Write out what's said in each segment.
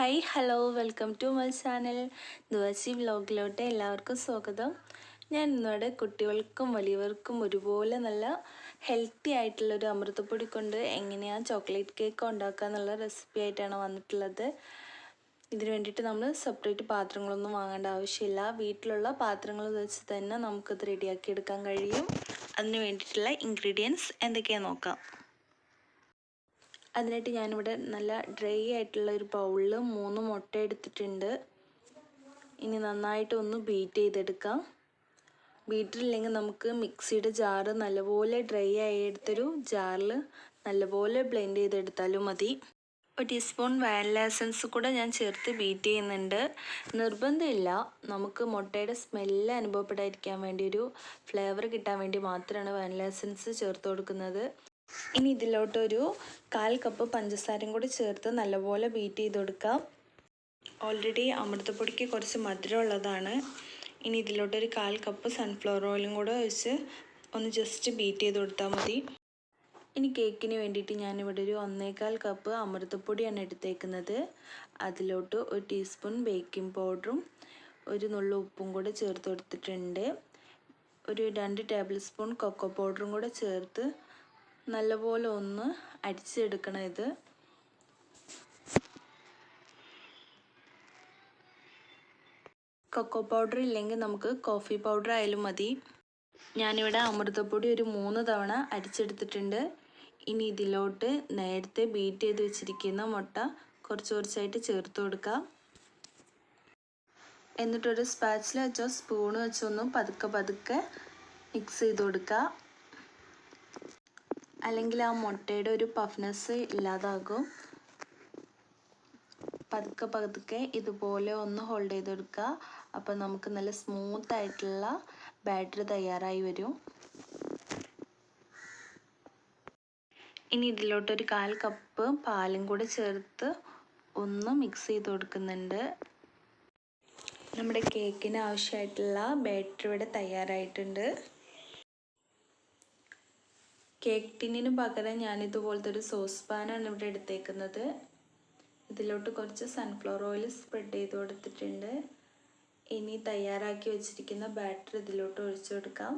Hi hello welcome to my channel. ദിവസി വ്ലോഗിലോട്ട് എല്ലാവർക്കും സ്വാഗതം. ഞാൻ ഇന്നോടെ കുട്ടികൾക്കും വലിയവർക്കും ഒരുപോലെ നല്ല ഹെൽത്തി ആയിട്ടുള്ളൊരു അമൃതപ്പൊടി കൊണ്ട് എങ്ങനെയാണ് ചോക്ലേറ്റ് കേക്ക് ഉണ്ടാക്കുക എന്നുള്ള റെസിപ്പി ആയിട്ടാണ് വന്നിട്ടുള്ളത്. ഇതിന് വേണ്ടിയിട്ട് നമ്മൾ സെപ്പറേറ്റ് പാത്രങ്ങളൊന്നും വാങ്ങേണ്ട ആവശ്യമില്ല. വീട്ടിലുള്ള പാത്രങ്ങൾ വെച്ച് തന്നെ നമുക്കത് റെഡിയാക്കി എടുക്കാൻ കഴിയും. അതിന് വേണ്ടിയിട്ടുള്ള ഇൻഗ്രീഡിയൻസ് എന്തൊക്കെയാണെന്ന് നോക്കാം. അതിനായിട്ട് ഞാനിവിടെ നല്ല ഡ്രൈ ആയിട്ടുള്ള ഒരു ബൗളിൽ മൂന്ന് മുട്ട എടുത്തിട്ടുണ്ട്. ഇനി നന്നായിട്ട് ഒന്ന് ബീറ്റ് ചെയ്തെടുക്കാം. ബീറ്ററില്ലെങ്കിൽ നമുക്ക് മിക്സിയുടെ ജാറ് നല്ലപോലെ ഡ്രൈ ആയി എടുത്തൊരു ജാറിൽ നല്ലപോലെ ബ്ലെൻഡ് ചെയ്തെടുത്താലും മതി. ഒരു ടീസ്പൂൺ വാനില എസൻസ് കൂടെ ഞാൻ ചേർത്ത് ബീറ്റ് ചെയ്യുന്നുണ്ട്. നിർബന്ധമില്ല. നമുക്ക് മുട്ടയുടെ സ്മെല്ല് അനുഭവപ്പെടാതിരിക്കാൻ വേണ്ടി ഒരു ഫ്ലേവർ കിട്ടാൻ വേണ്ടി മാത്രമാണ് വാനില എസൻസ് ചേർത്ത് കൊടുക്കുന്നത്. ഇനി ഇതിലോട്ടൊരു കാൽ കപ്പ് പഞ്ചസാരയും കൂടി ചേർത്ത് നല്ലപോലെ ബീറ്റ് ചെയ്ത് കൊടുക്കാം. ഓൾറെഡി അമൃതപ്പൊടിക്ക് കുറച്ച് മധുരം ഉള്ളതാണ്. ഇനി ഇതിലോട്ടൊരു കാൽ കപ്പ് സൺഫ്ലവർ ഓയിലും കൂടെ ഒഴിച്ച് ഒന്ന് ജസ്റ്റ് ബീറ്റ് ചെയ്ത് കൊടുത്താൽ മതി. ഇനി കേക്കിന് വേണ്ടിയിട്ട് ഞാനിവിടെ ഒരു ഒന്നേകാൽ കപ്പ് അമൃതപ്പൊടിയാണ് എടുത്തേക്കുന്നത്. അതിലോട്ട് ഒരു ടീസ്പൂൺ ബേക്കിംഗ് പൗഡറും ഒരു നുള്ള ഉപ്പും കൂടെ ചേർത്ത് കൊടുത്തിട്ടുണ്ട്. ഒരു രണ്ട് ടേബിൾ സ്പൂൺ കൊക്കോ പൗഡറും കൂടെ ചേർത്ത് നല്ലപോലെ ഒന്ന് അടിച്ചെടുക്കണം ഇത്. കൊക്കോ പൗഡർ ഇല്ലെങ്കിൽ നമുക്ക് കോഫി പൗഡർ ആയാലും മതി. ഞാനിവിടെ അമൃതപ്പൊടി ഒരു മൂന്ന് തവണ അടിച്ചെടുത്തിട്ടുണ്ട്. ഇനി ഇതിലോട്ട് നേരത്തെ ബീറ്റ് ചെയ്ത് വെച്ചിരിക്കുന്ന മുട്ട കുറച്ച് കുറച്ചായിട്ട് ചേർത്ത് കൊടുക്കാം. എന്നിട്ടൊരു സ്പാച്ചിൽ വെച്ചോ സ്പൂൺ ഒന്ന് പതുക്കെ പതുക്കെ മിക്സ് ചെയ്ത് കൊടുക്കുക അല്ലെങ്കിൽ ആ മുട്ടയുടെ ഒരു പഫ്നെസ് ഇല്ലാതാകും. പതുക്കെ പതുക്കെ ഇതുപോലെ ഒന്ന് ഹോൾഡ് ചെയ്തെടുക്കുക. അപ്പോൾ നമുക്ക് നല്ല സ്മൂത്ത് ആയിട്ടുള്ള ബാറ്റർ തയ്യാറായി വരും. ഇനി ഇതിലോട്ടൊരു കാൽ കപ്പ് പാലും കൂടെ ചേർത്ത് ഒന്ന് മിക്സ് ചെയ്ത് കൊടുക്കുന്നുണ്ട്. നമ്മുടെ കേക്കിന് ആവശ്യമായിട്ടുള്ള ബാറ്റർ ഇവിടെ തയ്യാറായിട്ടുണ്ട്. കേക്ക് ടിന്നിന് പകരം ഞാൻ ഇതുപോലത്തെ ഒരു സോസ് പാനാണ് ഇവിടെ എടുത്തേക്കുന്നത്. ഇതിലോട്ട് കുറച്ച് സൺഫ്ലവർ ഓയിൽ സ്പ്രെഡ് ചെയ്ത് കൊടുത്തിട്ടുണ്ട്. ഇനി തയ്യാറാക്കി വെച്ചിരിക്കുന്ന ബാറ്റർ ഇതിലോട്ട് ഒഴിച്ചു കൊടുക്കാം.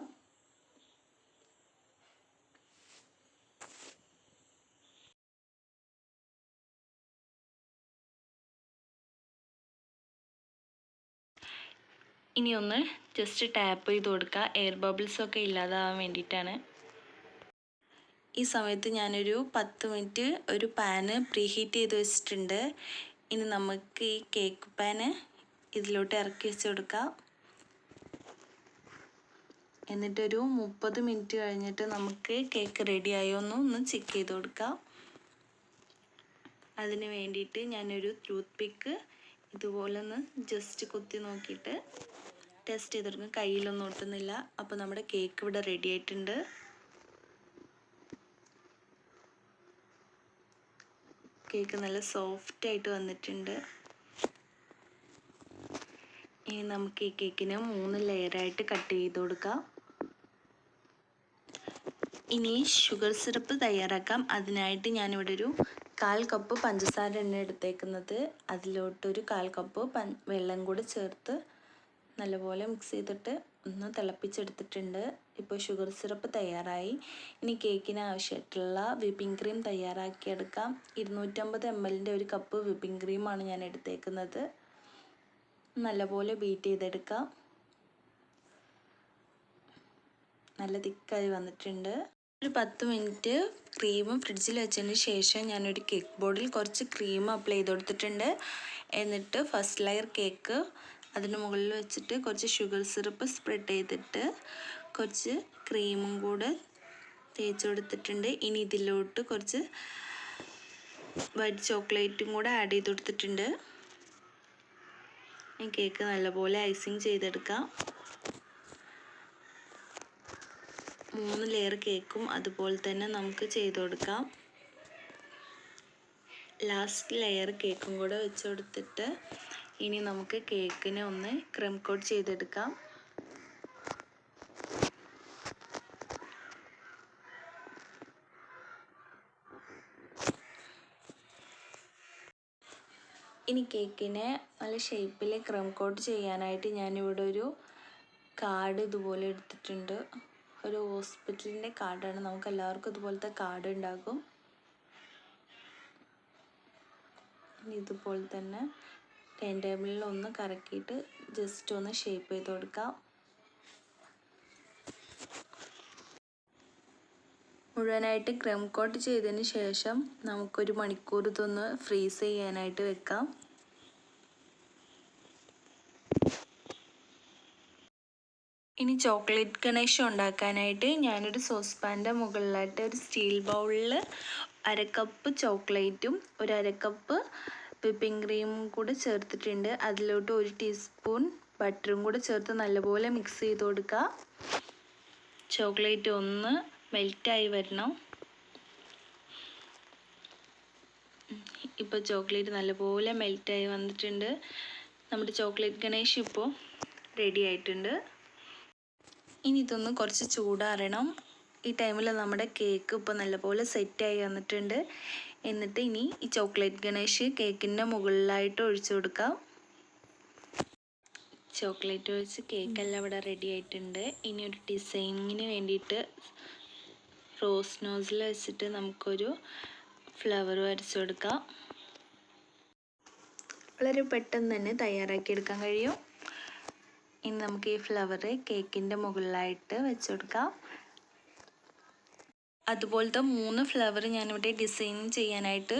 ഇനി ഒന്ന് ജസ്റ്റ് ടാപ്പ് ചെയ്ത് കൊടുക്കുക. എയർ ബബിൾസൊക്കെ ഇല്ലാതാവാൻ വേണ്ടിയിട്ടാണ്. ഈ സമയത്ത് ഞാനൊരു പത്ത് മിനിറ്റ് ഒരു പാന് പ്രീ ഹീറ്റ് ചെയ്ത് വെച്ചിട്ടുണ്ട്. ഇനി നമുക്ക് ഈ കേക്ക് പാന് ഇതിലോട്ട് ഇറക്കി വെച്ച് കൊടുക്കാം. എന്നിട്ടൊരു മുപ്പത് മിനിറ്റ് കഴിഞ്ഞിട്ട് നമുക്ക് കേക്ക് റെഡി ആയോ എന്ന് ഒന്ന് ചെക്ക് ചെയ്ത് കൊടുക്കാം. അതിന് വേണ്ടിയിട്ട് ഞാനൊരു ടൂത്ത് പിക്ക് ഇതുപോലെ ഒന്ന് ജസ്റ്റ് കുത്തി നോക്കിയിട്ട് ടെസ്റ്റ് ചെയ്തെടുക്കും കയ്യിലൊന്നും ഒട്ടുന്നില്ല. അപ്പോൾ നമ്മുടെ കേക്ക് ഇവിടെ റെഡി ആയിട്ടുണ്ട്. കേക്ക് നല്ല സോഫ്റ്റ് ആയിട്ട് വന്നിട്ടുണ്ട്. ഇനി നമുക്ക് ഈ കേക്കിനെ മൂന്ന് ലെയറായിട്ട് കട്ട് ചെയ്ത് കൊടുക്കാം. ഇനി ഷുഗർ സിറപ്പ് തയ്യാറാക്കാം. അതിനായിട്ട് ഞാനിവിടെ ഒരു കാൽ കപ്പ് പഞ്ചസാര എണ്ണ എടുത്തേക്കുന്നത്. അതിലോട്ടൊരു കാൽ കപ്പ് വെള്ളം കൂടി ചേർത്ത് നല്ലപോലെ മിക്സ് ചെയ്തിട്ട് ഒന്ന് തിളപ്പിച്ചെടുത്തിട്ടുണ്ട്. ഇപ്പോൾ ഷുഗർ സിറപ്പ് തയ്യാറായി. ഇനി കേക്കിന് ആവശ്യമായിട്ടുള്ള വിപ്പിംഗ് ക്രീം തയ്യാറാക്കിയെടുക്കാം. ഇരുന്നൂറ്റമ്പത് എം എല്ലിന്റെ ഒരു കപ്പ് വിപ്പിംഗ് ക്രീമാണ് ഞാൻ എടുത്തേക്കുന്നത്. നല്ലപോലെ ബീറ്റ് ചെയ്തെടുക്കാം. നല്ല തിക്കായി വന്നിട്ടുണ്ട്. ഒരു പത്ത് മിനിറ്റ് ക്രീമും ഫ്രിഡ്ജിൽ വെച്ചതിന് ശേഷം ഞാനൊരു കേക്ക് ബോർഡിൽ കുറച്ച് ക്രീം അപ്ലൈ ചെയ്ത് കൊടുത്തിട്ടുണ്ട്. എന്നിട്ട് ഫസ്റ്റ് ലെയർ കേക്ക് അതിന് മുകളിൽ വെച്ചിട്ട് കുറച്ച് ഷുഗർ സിറപ്പ് സ്പ്രെഡ് ചെയ്തിട്ട് കുറച്ച് ക്രീമും കൂടെ തേച്ച് കൊടുത്തിട്ടുണ്ട്. ഇനി ഇതിലോട്ട് കുറച്ച് വൈറ്റ് ചോക്ലേറ്റും കൂടെ ആഡ് ചെയ്ത് കൊടുത്തിട്ടുണ്ട്. കേക്ക് നല്ലപോലെ ഐസിങ് ചെയ്തെടുക്കാം. മൂന്ന് ലെയർ കേക്കും അതുപോലെ തന്നെ നമുക്ക് ചെയ്ത് കൊടുക്കാം. ലാസ്റ്റ് ലെയർ കേക്കും കൂടെ വെച്ച് കൊടുത്തിട്ട് ഇനി നമുക്ക് കേക്കിനെ ഒന്ന് ക്രീം കോട്ട് ചെയ്തെടുക്കാം. ഇനി കേക്കിനെ നല്ല ഷേപ്പിൽ ക്രം കോട്ട് ചെയ്യാനായിട്ട് ഞാനിവിടെ ഒരു കാർഡ് ഇതുപോലെ എടുത്തിട്ടുണ്ട്. ഒരു ഹോസ്പിറ്റലിന്റെ കാർഡാണ്. നമുക്ക് എല്ലാവർക്കും ഇതുപോലത്തെ കാർഡ് ഉണ്ടാകും. ഇതുപോലെ തന്നെ ടൈം ടേബിളിൽ ഒന്ന് കറക്കിയിട്ട് ജസ്റ്റ് ഒന്ന് ഷേപ്പ് ചെയ്ത് കൊടുക്കാം. മുഴുവനായിട്ട് ക്രം കോട്ട് ചെയ്തതിന് ശേഷം നമുക്കൊരു മണിക്കൂർ ഇതൊന്ന് ഫ്രീസ് ചെയ്യാനായിട്ട് വെക്കാം. ഇനി ചോക്ലേറ്റ് ഗണേഷ് ഉണ്ടാക്കാനായിട്ട് ഞാനൊരു സോസ് പാന്റെ മുകളിലായിട്ട് ഒരു സ്റ്റീൽ ബൗളിൽ അരക്കപ്പ് ചോക്ലേറ്റും ഒരു അരക്കപ്പ് വിപ്പിംഗ് ക്രീമും കൂടെ ചേർത്തിട്ടുണ്ട്. അതിലോട്ട് ഒരു ടീസ്പൂൺ ബട്ടറും കൂടെ ചേർത്ത് നല്ലപോലെ മിക്സ് ചെയ്ത് കൊടുക്കുക. ചോക്ലേറ്റ് ഒന്ന് മെൽറ്റായി വരണം. ഇപ്പോൾ ചോക്ലേറ്റ് നല്ലപോലെ മെൽറ്റായി വന്നിട്ടുണ്ട്. നമ്മുടെ ചോക്ലേറ്റ് ഗണേഷ് ഇപ്പോൾ റെഡി ആയിട്ടുണ്ട്. ഇനി ഇതൊന്ന് കുറച്ച് ചൂടാറണം. ഈ ടൈമിൽ നമ്മുടെ കേക്ക് ഇപ്പോൾ നല്ലപോലെ സെറ്റായി വന്നിട്ടുണ്ട്. എന്നിട്ട് ഇനി ഈ ചോക്ലേറ്റ് ഗണേഷ് കേക്കിന്റെ മുകളിലായിട്ട് ഒഴിച്ചു കൊടുക്കാം. ചോക്ലേറ്റ് ഒഴിച്ച് കേക്കെല്ലാം ഇവിടെ റെഡി ആയിട്ടുണ്ട്. ഇനി ഒരു ഡിസൈനിങ്ങിന് വേണ്ടിയിട്ട് റോസ് നോസിൽ വെച്ചിട്ട് നമുക്കൊരു ഫ്ലവർ വരച്ചു കൊടുക്കാം. വളരെ പെട്ടെന്ന് തന്നെ തയ്യാറാക്കി എടുക്കാൻ കഴിയും. ഇനി നമുക്ക് ഈ ഫ്ലവർ കേക്കിന്റെ മുകളിലായിട്ട് വെച്ച് കൊടുക്കാം. അതുപോലത്തെ മൂന്ന് ഫ്ലവർ ഞാനിവിടെ ഡിസൈൻ ചെയ്യാനായിട്ട്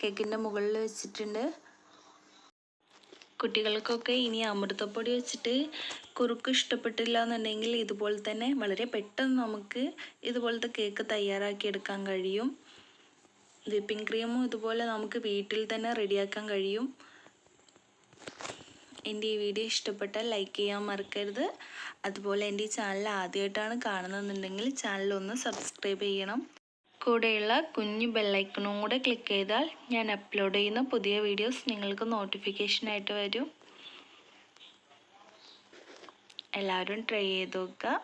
കേക്കിന്റെ മുകളിൽ വെച്ചിട്ടുണ്ട്. കുട്ടികൾക്കൊക്കെ ഇനി അമൃതപ്പൊടി വെച്ചിട്ട് കുറുക്ക് ഇഷ്ടപ്പെട്ടില്ല എന്നുണ്ടെങ്കിൽ ഇതുപോലെ തന്നെ വളരെ പെട്ടെന്ന് നമുക്ക് ഇതുപോലത്തെ കേക്ക് തയ്യാറാക്കിയെടുക്കാൻ കഴിയും. വിപ്പിംഗ് ക്രീമും ഇതുപോലെ നമുക്ക് വീട്ടിൽ തന്നെ റെഡിയാക്കാൻ കഴിയും. എന്റെ ഈ വീഡിയോ ഇഷ്ടപ്പെട്ടാൽ ലൈക്ക് ചെയ്യാൻ മറക്കരുത്. അതുപോലെ എന്റെ ഈ ചാനൽ ആദ്യമായിട്ടാണ് കാണുന്നതെന്നുണ്ടെങ്കിൽ ചാനൽ ഒന്ന് സബ്സ്ക്രൈബ് ചെയ്യണം. കൂടെയുള്ള കുഞ്ഞു ബെല്ലൈക്കണും കൂടെ ക്ലിക്ക് ചെയ്താൽ ഞാൻ അപ്ലോഡ് ചെയ്യുന്ന പുതിയ വീഡിയോസ് നിങ്ങൾക്ക് നോട്ടിഫിക്കേഷനായിട്ട് വരും. എല്ലാവരും ട്രൈ ചെയ്ത് നോക്കുക.